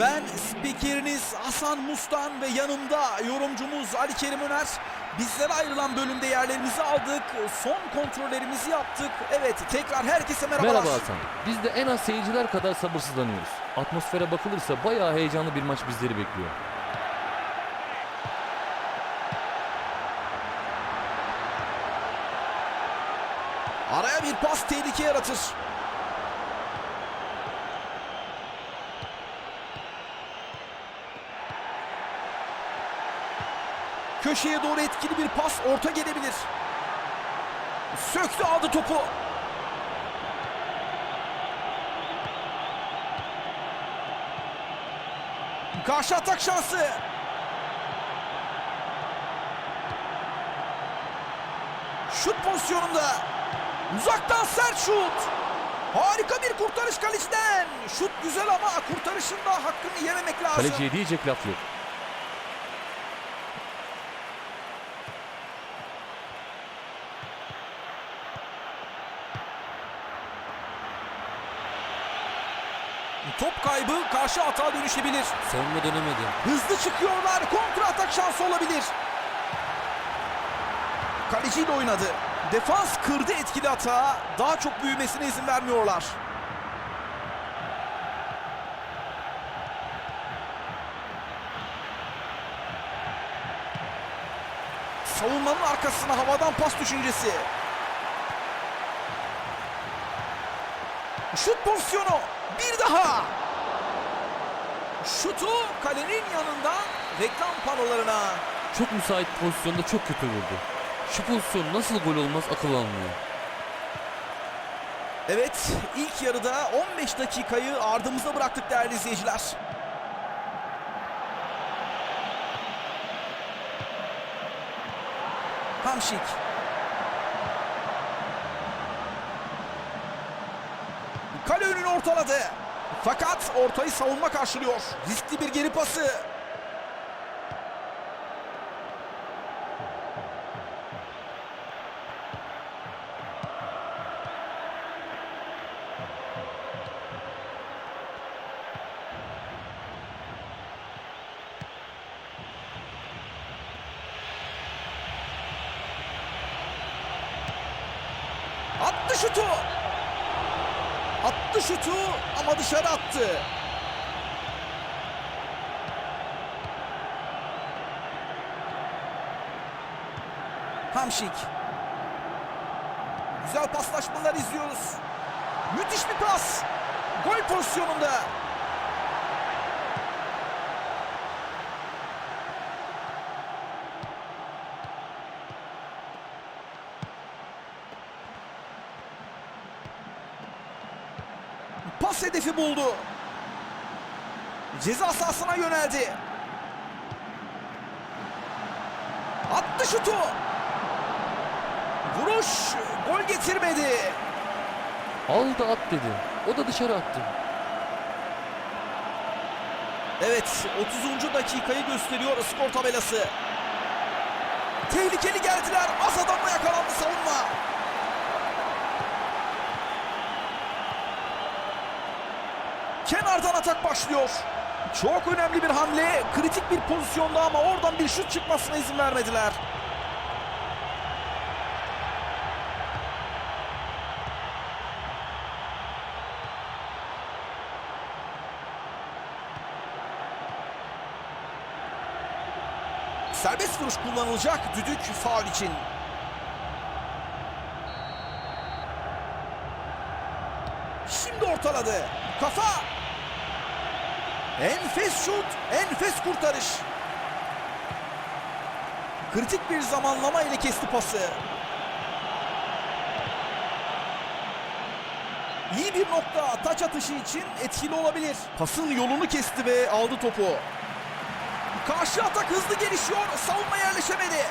Ben spikeriniz Hasan Mustan ve yanımda yorumcumuz Ali Kerim Öner. Bizlere ayrılan bölümde yerlerimizi aldık. Son kontrollerimizi yaptık. Evet tekrar herkese merhabalar. Merhaba Hasan. Biz de en az seyirciler kadar sabırsızlanıyoruz. Atmosfere bakılırsa bayağı heyecanlı bir maç bizleri bekliyor. Araya bir pas tehlike yaratır. Köşeye doğru etkili bir pas orta gelebilir. Söktü aldı topu. Karşı atak şansı. Şut pozisyonunda. Uzaktan sert şut. Harika bir kurtarış kaleciden. Şut güzel ama kurtarışında hakkını yememek lazım. Kaleciye diyecek laf yok. Top kaybı karşı atağa dönüşebilir. Savunma dönemedi. Hızlı çıkıyorlar. Kontra atak şansı olabilir. Kaleciyle oynadı. Defans kırdı etkili atağı. Daha çok büyümesine izin vermiyorlar. Savunmanın arkasına havadan pas düşüncesi. Şut pozisyonu. Bir daha. Şutu kalenin yanından reklam panolarına. Çok müsait pozisyonda çok kötü vurdu. Şu pozisyon nasıl gol olmaz akıl almıyor. Evet ilk yarıda 15 dakikayı ardımıza bıraktık değerli izleyiciler. Hamşik. Kale önünü ortaladı. Fakat ortayı savunma karşılıyor. Riskli bir geri pası. Attı şutu. Attı şutu ama dışarı attı. Hamşik. Güzel paslaşmalar izliyoruz. Müthiş bir pas. Gol pozisyonunda. Pas hedefi buldu. Ceza sahasına yöneldi. Attı şutu. Vuruş gol getirmedi. Al da at dedi. O da dışarı attı. Evet 30. dakikayı gösteriyor skor tabelası. Tehlikeli geldiler. Az adamla yakalandı savunma. Kenardan atak başlıyor. Çok önemli bir hamle. Kritik bir pozisyonda ama oradan bir şut çıkmasına izin vermediler. Serbest vuruş kullanılacak düdük faul için. Şimdi ortaladı. Kafa. Enfes şut, enfes kurtarış. Kritik bir zamanlama ile kesti pası. İyi bir nokta taç atışı için etkili olabilir. Pasın yolunu kesti ve aldı topu. Karşı atak hızlı gelişiyor. Savunma yerleşemedi.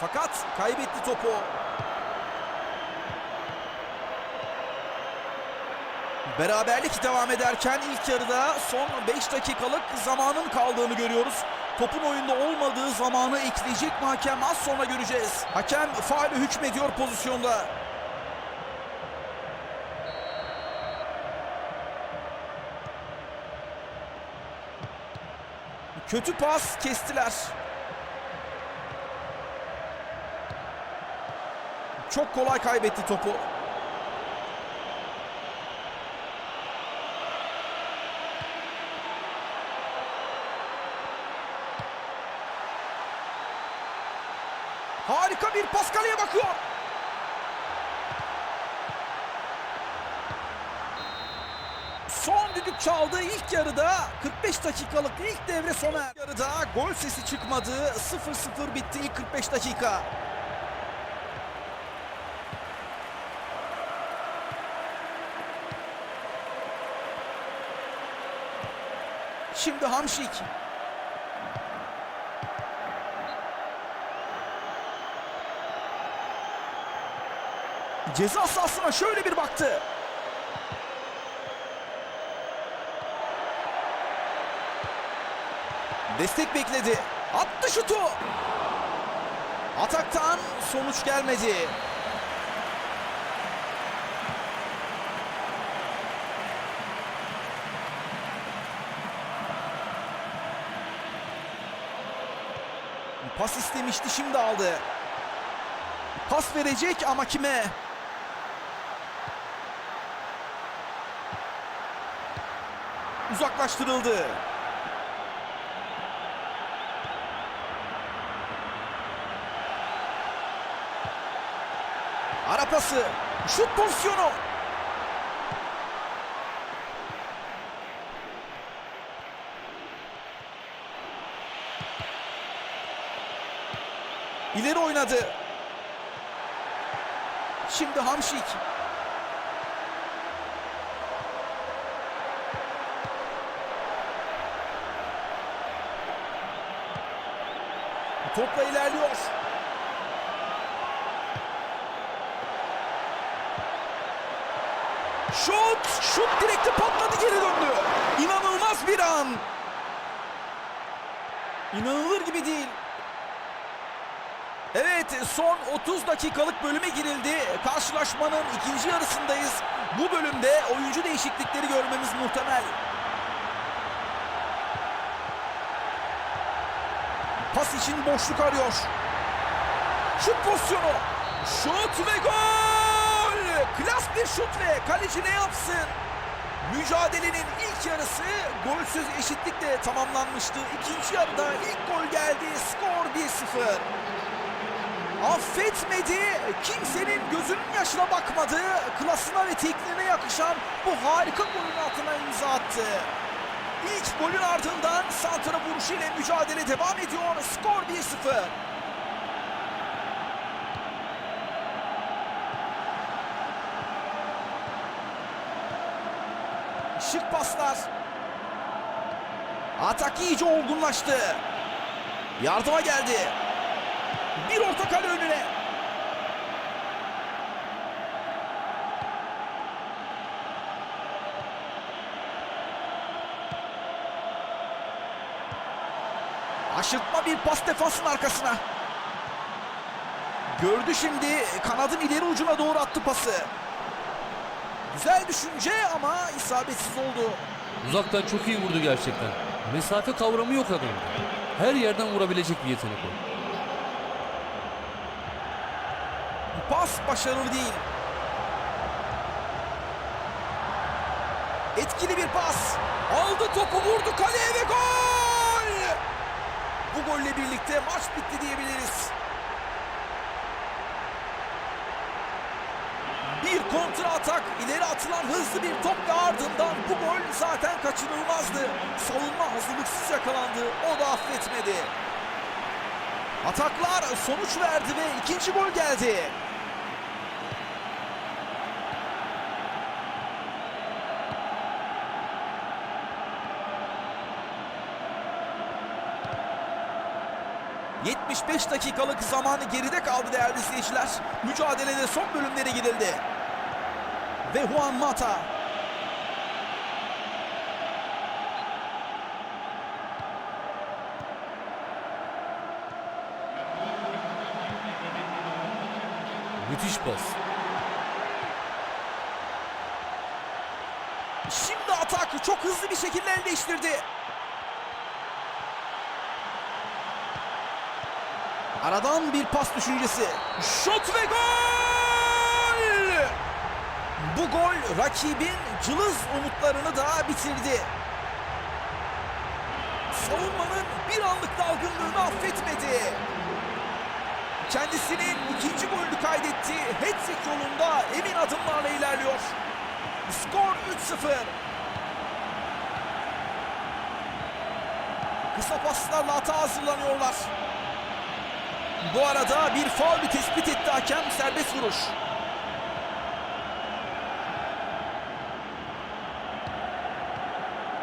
Fakat kaybetti topu. Beraberlik devam ederken ilk yarıda son 5 dakikalık zamanın kaldığını görüyoruz. Topun oyunda olmadığı zamanı ekleyecek mi hakem az sonra göreceğiz. Hakem faali hükmediyor pozisyonda. Kötü pas kestiler. Çok kolay kaybetti topu. Harika bir pas kaleye bakıyor. Son düdük çaldı ilk yarıda 45 dakikalık ilk devre sona erdi. Yarıda gol sesi çıkmadı 0-0 bitti ilk 45 dakika. Şimdi Hamşik. Ceza sahasına şöyle bir baktı. Destek bekledi. Attı şutu. Ataktan sonuç gelmedi. Pas istemişti şimdi aldı. Pas verecek ama kime? Uzaklaştırıldı. Ara pası. Şut pozisyonu. İleri oynadı. Şimdi Hamşik. Topla ilerliyor. Şut! Şut direkte patladı geri döndü. İnanılmaz bir an. İnanılır gibi değil. Evet son 30 dakikalık bölüme girildi. Karşılaşmanın ikinci yarısındayız. Bu bölümde oyuncu değişiklikleri görmemiz muhtemel. Pas için boşluk arıyor. Şut pozisyonu. Şut ve gol! Klas bir şut ve kaleci ne yapsın? Mücadelenin ilk yarısı golsüz eşitlikle tamamlanmıştı. İkinci yarıda ilk gol geldi. Skor 1-0. Affetmedi. Kimsenin gözünün yaşına bakmadı. Klasına ve tekniğine yakışan bu harika golün altına imza attı. İlk golün ardından santra vuruşu ile mücadele devam ediyor. Skor 1-0. Şık paslar. Atak iyice olgunlaştı. Yardıma geldi. Bir orta kale önüne. Aşırtma bir pas defansın arkasına. Gördü şimdi kanadın ileri ucuna doğru attı pası. Güzel düşünce ama isabetsiz oldu. Uzaktan çok iyi vurdu gerçekten. Mesafe kavramı yok adamın. Her yerden vurabilecek bir yetenek o. Pas başarılı değil. Etkili bir pas. Aldı topu vurdu kaleye ve gol! Golle birlikte maç bitti diyebiliriz. Bir kontra atak, ileri atılan hızlı bir top ve ardından bu gol zaten kaçınılmazdı. Savunma hazırlıksız yakalandı, o da affetmedi. Ataklar sonuç verdi ve ikinci gol geldi. ...75 dakikalık zamanı geride kaldı değerli izleyiciler. Mücadelede son bölümlere gidildi. Ve Juan Mata. Müthiş pas. Şimdi atak çok hızlı bir şekilde el değiştirdi. Aradan bir pas düşüncesi. Şut ve gol! Bu gol rakibin cılız umutlarını da bitirdi. Savunmanın bir anlık dalgınlığını affetmedi. Kendisinin ikinci golünü kaydetti. Hat-trick yolunda emin adımlarla ilerliyor. Skor 3-0. Kısa paslarla hata hazırlanıyorlar. Bu arada bir faulü tespit etti hakem serbest vuruş.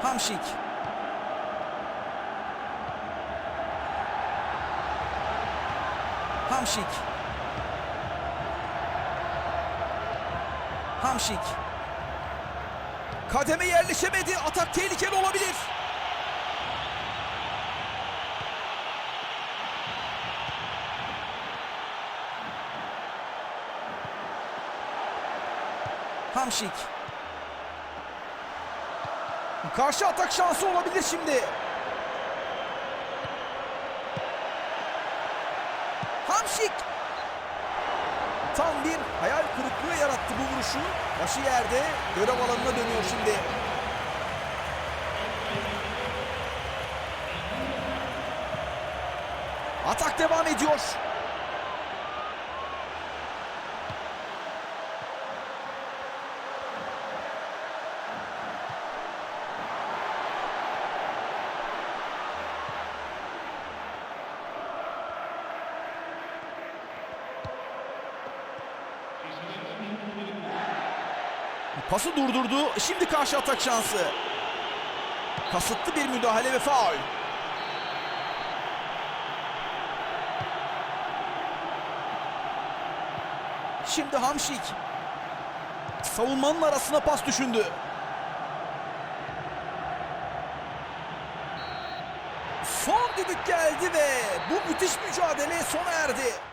Hamşik. Hamşik. Hamşik. Kademe yerleşemedi. Atak tehlikeli olabilir. Hamşik. Karşı atak şansı olabilir şimdi. Hamşik. Tam bir hayal kırıklığı yarattı bu vuruşu. Başı yerde görev alanına dönüyor şimdi. Atak devam ediyor. Pası durdurdu. Şimdi karşı atak şansı. Kasıtlı bir müdahale ve faul. Şimdi Hamşik. Savunmanın arasına pas düşündü. Son düdük geldi ve bu müthiş mücadele sona erdi.